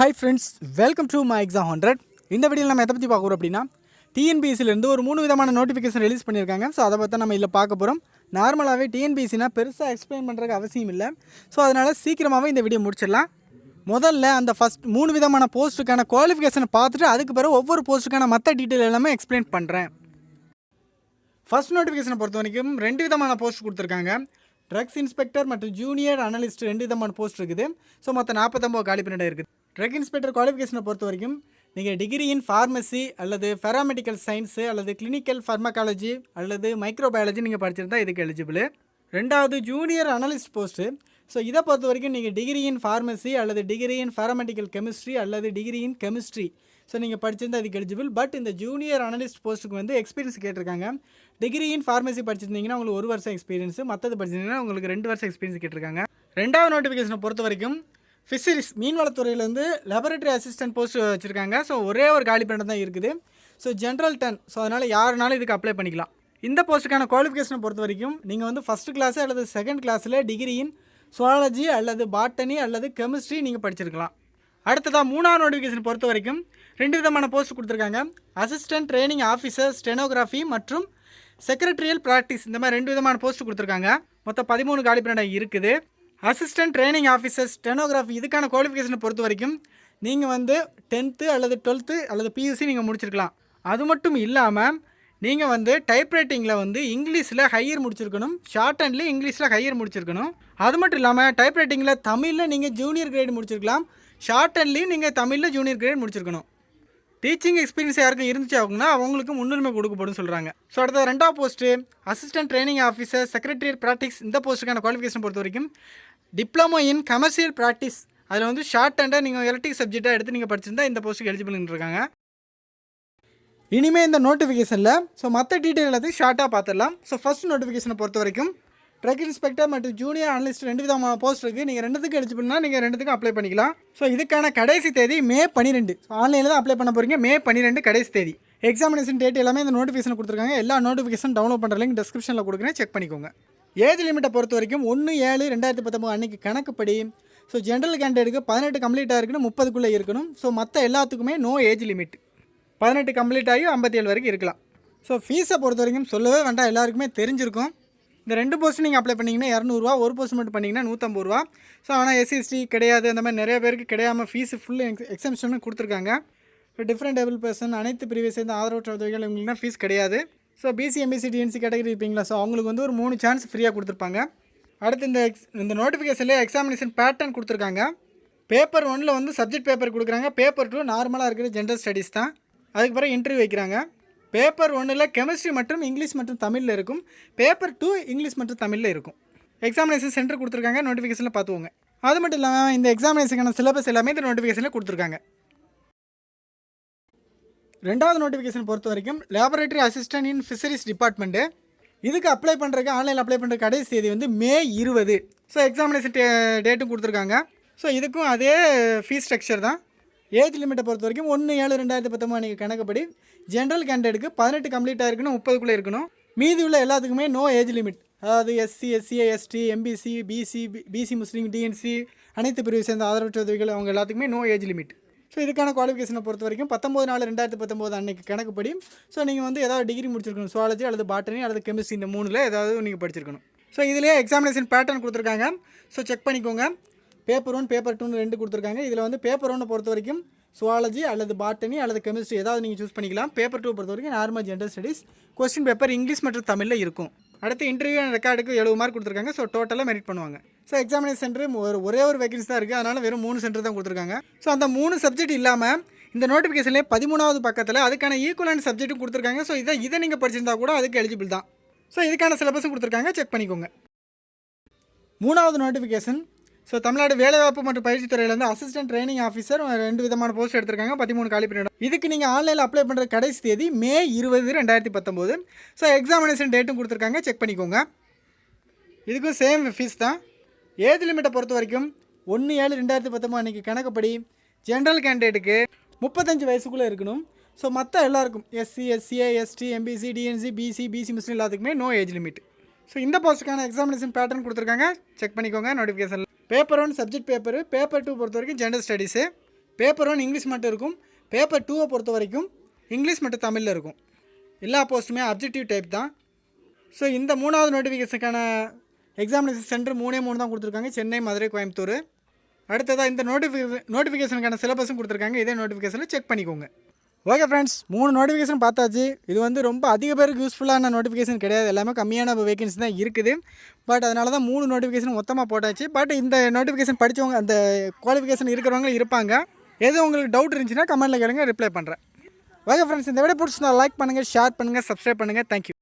Hi friends welcome to my exam hundred இந்த வீடியோவில் நம்ம எதை பற்றி பார்க்குறோம் அப்படின்னா டிஎன்பிஎஸ்சிலேருந்து ஒரு மூணு விதமான நோட்டிஃபிகேஷன் ரிலீஸ் பண்ணியிருக்காங்க. ஸோ அதை பற்றி நம்ம இதில் பார்க்க போகிறோம் நார்மலாகவே டிஎன்பிஎஸ்சினா பெருசாக எக்ஸ்பிளைன் பண்ணுறதுக்கு அவசியம் இல்லை. ஸோ அதனால் சீக்கிரமாகவே இந்த வீடியோ முடிச்சிடலாம். முதல்ல அந்த ஃபஸ்ட் மூணு விதமான போஸ்ட்டுக்கான குவாலிஃபிகேஷனை பார்த்துட்டு அதுக்கு பிறகு ஒவ்வொரு போஸ்ட்டுக்கான மற்ற டீட்டெயில் எல்லாமே எக்ஸ்பிளைன் பண்ணுறேன் ஃபர்ஸ்ட் நோட்டிஃபிகேஷனை பொறுத்த வரைக்கும் ரெண்டு விதமான போஸ்ட் கொடுத்துருக்காங்க. ட்ரக்ஸ் இன்ஸ்பெக்டர் மற்றும் ஜூனியர் அனலிஸ்ட் ரெண்டு விதமான போஸ்ட் இருக்குது. ஸோ மொத்தம் நாற்பத்தொம்பது காலி பண்ணிட இருக்குது. ட்ரக் இன்ஸ்பெக்டர் குவாலிஃபிகேஷனை பொறுத்த வரைக்கும் நீங்கள் டிகிரி இன் ஃபார்மசி அல்லது ஃபெராமெடிக்கல் சயின்ஸு அல்லது கிளினிக்கல் ஃபார்மகாலஜி அல்லது மைக்ரோபயாலஜி நீங்கள் படிச்சிருந்தால் இதுக்கு எலிஜிபிள் ரெண்டாவது ஜூனியர் அனலிஸ்ட் போஸ்ட்டு ஸோ இதை பொறுத்த வரைக்கும் நீங்கள் டிகிரி இன் ஃபார்மசி அல்லது டிகிரி இன் பேராமெடிக்கல் கெமிஸ்ட்ரி அல்லது டிகிரி இன் கெமிஸ்ட்ரி ஸோ நீங்கள் படிச்சிருந்தால் அதுக்கு எலிஜிபிள் பட் இந்த ஜூனியர் அனலிஸ்ட் போஸ்ட்டுக்கு வந்து எக்ஸ்பீரியன்ஸ் கேட்டிருக்காங்க. டிகிரி இன் ஃபார்மசி படிச்சிருந்தீங்கன்னா உங்களுக்கு ஒரு வருஷம் எக்ஸ்பீரியன்ஸ் மற்றது படிச்சிருந்தீங்கன்னா உங்களுக்கு ரெண்டு வருஷம் எக்ஸ்பீரியன்ஸ் கேட்டிருக்காங்க. ரெண்டாவது நோட்டிஃபிகேஷனை பொறுத்த வரைக்கும் ஃபிஷரிஸ் மீன்வளத்துறையிலேருந்து லெபரட்டரி அசிஸ்டன்ட் போஸ்ட் வச்சுருக்காங்க. ஸோ ஒரே ஒரு காலி பண்ண தான் இருக்குது. ஸோ ஜென்ரல் டென் ஸோ அதனால் யாருனாலும் இதுக்கு அப்ளை பண்ணிக்கலாம். இந்த போஸ்ட்டுக்கான குவாலிஃபிகேஷனை பொறுத்த வரைக்கும் நீங்கள் வந்து ஃபஸ்ட் கிளாஸ் அல்லது செகண்ட் கிளாஸில் டிகிரி இன் சுவாலஜி அல்லது பாட்டனி அல்லது கெமிஸ்ட்ரி நீங்கள் படிச்சிருக்கலாம். அடுத்ததாக மூணாவது நோட்டிஃபிகேஷன் பொறுத்த வரைக்கும் ரெண்டு விதமான போஸ்ட் கொடுத்துருக்காங்க. அசிஸ்டன்ட் ட்ரைனிங் ஆஃபீஸர் ஸ்டெனோகிராஃபி மற்றும் செக்ரட்டரியல் ப்ராக்டிஸ் இந்த மாதிரி ரெண்டு விதமான போஸ்ட் கொடுத்துருக்காங்க. மொத்தம் பதிமூணு காலி இருக்குது. அசிஸ்டன்ட் ட்ரைனிங் ஆஃபீஸர் ஸ்டெனோகிராஃபி இதுக்கான குவாலிஃபிகேஷனை பொறுத்த வரைக்கும் நீங்கள் வந்து டென்த்து அல்லது டுவெல்த்து அல்லது பியூசி நீங்கள் முடிச்சிருக்கலாம். அது மட்டும் இல்லாமல் நீங்கள் வந்து டைப்ரைட்டிங்கில் வந்து இங்கிலீஷில் ஹையர் முடிச்சிருக்கணும். ஷார்ட் ஹேண்ட்லேயே இங்கிலீஷில் ஹையர் முடிச்சிருக்கணும். அது மட்டும் இல்லாமல் டைப்ரைட்டிங்கில் தமிழில் நீங்கள் ஜூனியர் கிரேட் முடிச்சிருக்கலாம். ஷார்ட் ஹேண்ட்லேயும் நீங்கள் தமிழில் ஜூனியர் கிரேட் முடிச்சிருக்கணும். டீச்சிங் எக்ஸ்பீரியன்ஸ் யாருக்கும் இருந்துச்சு அவங்கன்னா அவங்களுக்கு முன்னுரிமை கொடுக்கப்படும் சொல்கிறாங்க ஸோ அடுத்த ரெண்டாவது post assistant training officer secretarial practice இந்த போஸ்ட்டுக்கான குவாலிஃபிகேஷன் பொறுத்த வரைக்கும் டிப்ளமோ இன் கமர்ஷியல் ப்ராக்டிஸ் அதில் வந்து ஷார்ட் அண்டாக நீங்கள் எலக்ட்ரிக் சப்ஜெக்டாக எடுத்து நீங்கள் படிச்சிருந்தா இந்த போஸ்ட்டுக்கு எலிஜிபிள்னு இருக்காங்க. இனிமேல் இந்த நோட்டிஃபிகேஷனில் ஸோ மற்ற டீட்டெயில் எல்லாத்தையும் ஷார்ட்டாக பார்த்துடலாம். ஸோ ஃபஸ்ட் நோட்டிஃபிகேஷனை பொறுத்த வரைக்கும் ட்ரக் இன்ஸ்பெக்டர் மற்றும் ஜூனியர் அனலிஸ்ட் ரெண்டு விதமான போஸ்ட் இருக்குது நீங்கள் ரெண்டுத்துக்கு எலிஜிபிள்னா நீங்கள் ரெண்டுத்துக்கும் அப்ளை பண்ணிக்கலாம். ஸோ இதுக்கான கடைசி தேதி மே பன்னிரெண்டு. ஸோ ஆன்லைனில் தான் அப்ளை பண்ண போகிறீங்க மே பன்னிரெண்டு கடைசி தேதி. எக்ஸாமினேஷன் டேட் எல்லாமே இந்த நோட்டிஃபிகேஷன் கொடுத்துருக்காங்க. எல்லா நோட்டிஃபிகேஷன் டவுன்லோட் பண்ணுற லிங்க் டிஸ்கிரிப்ஷனில் கொடுக்குறேன். செக் பண்ணிக்கோங்க. ஏஜ் லிமிட்டை பொறுத்த வரைக்கும் ஒன்று ஏழு ரெண்டாயிரத்தி பத்தொம்பது அன்றைக்கி கணக்குப்படி. ஸோ ஜென்ரல் கேண்டிடேட்டுக்கு பதினெட்டு கம்ப்ளீட்டாக இருக்கணும் முப்பதுக்குள்ளே இருக்கணும். ஸோ மற்ற எல்லாத்துக்குமே நோ ஏஜ் லிமிட் பதினெட்டு கம்ப்ளீட் ஆகி ஐம்பத்தி ஏழு வரைக்கும் இருக்கலாம். ஸோ ஃபீஸை பொறுத்த வரைக்கும் சொல்லவே வேண்டாம். எல்லாருக்குமே தெரிஞ்சிருக்கும். இந்த ரெண்டு போஸ்ட் நீங்கள் அப்ளை பண்ணிங்கன்னா இரநூறுவா ஒரு போஸ்ட் மட்டும் பண்ணிங்கன்னா நூற்றம்பது ரூபா. ஸோ ஆனால் எஸ்சிஎஸ்டி கிடையாது அந்த மாதிரி நிறைய பேருக்கு கிடையாமல் ஃபீஸு ஃபுல் எக்ஸம்ஷனும் கொடுத்துருக்காங்க. இப்போ டிஃப்ரெண்ட் டேபிள் பர்சன் அனைத்து பிரிவை சேர்ந்த ஆதரவற்ற உதவிகள் இவங்களுக்குனா ஃபீஸ் கிடையாது. So BC MBC DNC category இருப்பீங்களா? ஸோ அவங்களுக்கு வந்து ஒரு மூணு சான்ஸ் ஃப்ரீயாக கொடுத்துருப்பாங்க. அடுத்து இந்த எக்ஸ் இந்த நோட்டிஃபிகேஷன்லேயே எக்ஸாமினேஷன் பேட்டர்ன் கொடுத்துருக்காங்க. பேப்பர் ஒன்னில் வந்து சப்ஜெக்ட் பேப்பர் கொடுக்குறாங்க. பேப்பர் டூ நார்மலாக இருக்கிற ஜென்ரல் ஸ்டடீஸ் தான். அதுக்கு பிறகு இன்டர்வியூ வைக்கிறாங்க. பேப்பர் ஒன்றில் கெமிஸ்ட்ரி மற்றும் இங்கிலீஷ் மற்றும் தமிழில் இருக்கும். பேப்பர் டூ இங்கிலீஷ் மற்றும் தமிழில் இருக்கும். எக்ஸாமினேஷன் சென்டர் கொடுத்துருக்காங்க. நோட்டிஃபிகேஷனில் பார்த்துவோங்க அது மட்டும் இல்லாமல் இந்த எக்ஸாமினேஷனுக்கான சிலபஸ் எல்லாமே இந்த நோட்டிஃபிகேஷனில் கொடுத்துருக்காங்க. ரெண்டாவது நோட்டிஃபிகேஷன் பொறுத்த வரைக்கும் laboratory assistant in fisheries department இதுக்கு அப்ளை பண்ணுறதுக்கு ஆன்லைனில் அப்ளை பண்ணுற கடைசி தேதி வந்து மே இருபது. ஸோ எக்ஸாமினேஷன் டே டேட்டும் கொடுத்துருக்காங்க. ஸோ இதுக்கும் அதே ஃபீஸ் ஸ்ட்ரக்சர் தான். ஏஜ் லிமிட்டை பொறுத்த வரைக்கும் ஒன்று ஏழு ரெண்டாயிரத்தி பத்தொம்பது நீங்கள் கணக்குப்படி ஜென்ரல் கேண்டிடேட்டுக்கு பதினெட்டு கம்ப்ளீட்டாக இருக்கணும் முப்பதுக்குள்ளே இருக்கணும். மீதி உள்ள எல்லாத்துக்குமே நோ ஏஜ் லிமிட் அதாவது SC SCA ST MBC BC BC Muslim DNC அனைத்து பிரிவு சேர்ந்த ஆதரவற்ற உதவிகள் அவங்க எல்லாத்துக்குமே நோ ஏஜ் லிமிட் ஸோ இதுக்கான குவாலிஃபிகேஷனை பொறுத்த வரைக்கும் பத்தொம்பது நாலு ரெண்டாயிரத்தி பத்தொம்போது அன்னைக்கு கணக்குப்படி. ஸோ நீங்கள் வந்து ஏதாவது டிகிரி முடிச்சிருக்கணும் சுவாலஜி அல்லது பாட்டனி அல்லது கெமிஸ்ட்ரி இந்த மூணில் ஏதாவது நீங்கள் படிச்சிருக்கணும். ஸோ இதிலே எக்ஸாமினேஷன் பேட்டர்ன் கொடுத்துருக்காங்க. ஸோ செக் பண்ணிக்கோங்க. பேப்பர் ஒன் பேப்பர் டூன்னு ரெண்டு கொடுத்துருக்காங்க. இதில் வந்து பேப்பர் ஒன்னை பொறுத்த வரைக்கும் சுவாலஜி அல்லது பாட்டனி அல்லது கெமிஸ்ட்ரி ஏதாவது நீங்கள் சூஸ் பண்ணிக்கலாம். பேப்பர் டூ பொறுத்த வரைக்கும் normal general studies question paper English மற்றும் தமிழில் இருக்கும். அடுத்து இன்டர்வியூ ரெக்கார்டுக்கு எழுபது மார்க் கொடுத்துருக்காங்க. ஸோ டோட்டலாக மெரிட் பண்ணுவாங்க. ஸோ எக்ஸாமினேஷன் சென்டர் ஒரு ஒரே ஒரு வேகன்சி தான் இருக்குது அதனால் வெறும் மூணு சென்டர் தான் கொடுத்துருக்காங்க. ஸோ அந்த மூணு சப்ஜெக்ட் இல்லாமல் இந்த நோட்டிஃபிகேஷன்லேயே பதிமூணாவது பக்கத்தில் அதுக்கான ஈக்குவலான சப்ஜெக்ட்டும் கொடுத்துருக்காங்க. ஸோ இதை இதை நீங்கள் படிச்சிருந்தா கூட அதுக்கு எலிஜிபிள் தான். ஸோ இதுக்கான சிலபஸும் கொடுத்துருக்காங்க. செக் பண்ணிக்கோங்க. மூணாவது நோட்டிஃபிகேஷன் ஸோ தமிழ்நாடு வேலைவாய்ப்பு மற்றும் பயிற்சித் வந்து அசிஸ்டன்ட் ட்ரைனிங் ஆஃபீஸர் ரெண்டு விதமான போஸ்ட் எடுத்திருக்காங்க. பதிமூணு காலி பண்ணிடும் இதுக்கு நீங்கள் ஆன்லைனில் அப்ளை பண்ணுற கடைசி தேதி மே இருபது ரெண்டாயிரத்தி பத்தொம்போது. ஸோ எக்ஸாமினேஷன் டேட்டும் கொடுத்துருக்காங்க. செக் பண்ணிக்கோங்க. இதுக்கும் சேம் ஃபீஸ் தான். ஏஜ் லிமிட்டை பொறுத்த வரைக்கும் ஒன்று ஏழு ரெண்டாயிரத்தி பத்தொம்போது அன்றைக்கி கணக்குப்படி ஜென்ரல் கேண்டிடேட்டுக்கு முப்பத்தஞ்சு வயசுக்குள்ளே இருக்கணும். ஸோ மற்ற எல்லாருக்கும் SC SCA ST MBC DNC BC BC Muslim எல்லாத்துக்குமே நோ ஏஜ் லிமிட் ஸோ இந்த போஸ்ட்டுக்கான எக்ஸாமினேஷன் பேட்டர்ன் கொடுத்துருக்காங்க. செக் பண்ணிக்கோங்க notification paper one subject paper paper two பொறுத்த வரைக்கும் general studies paper one English மட்டும் இருக்கும். பேப்பர் டூவை பொறுத்த வரைக்கும் இங்கிலீஷ் மட்டும் தமிழில் இருக்கும். எல்லா போஸ்ட்டுமே அப்ஜெக்டிவ் டைப் தான். ஸோ இந்த மூணாவது நோட்டிஃபிகேஷனுக்கான எக்ஸாமினேஷன் சென்டர் மூணே மூணு தான் கொடுத்துருக்காங்க. சென்னை மதுரை கோயம்புத்தூர். அடுத்ததாக இந்த நோட்டிஃபிகேஷன் நோட்டிஃபிகேஷனுக்கான சிலபஸும் கொடுத்துருக்காங்க. இதே நோட்டிஃபிகேஷனில் செக் பண்ணிக்கோங்க. ஓகே ஃப்ரெண்ட்ஸ் மூணு நோட்டிஃபிகேஷன் பார்த்தாச்சு. இது வந்து ரொம்ப அதிக பேருக்கு யூஸ்ஃபுல்லான நோட்டிஃபிகேஷன் கிடையாது. எல்லாமே கம்மியான வேகன்சி தான் இருக்குது. பட் அதனால தான் மூணு நோட்டிஃபிகேஷன் மொத்தமாக போட்டாச்சு. பட் இந்த நோட்டிஃபிகேஷன் படித்தவங்க அந்த குவாலிஃபிகேஷன் இருக்கிறவங்களும் இருப்பாங்க. எதுவும் உங்களுக்கு டவுட் இருந்துச்சுன்னா கமெண்ட்டில் கேளுங்க. ரிப்ளை பண்ணுறேன் ஓகே ஃப்ரெண்ட்ஸ் இந்த விட பிடிச்சிருந்தா லைக் பண்ணுங்கள் ஷேர் பண்ணுங்கள் சப்ஸ்கிரைப் பண்ணுங்கள் தேங்க்யூ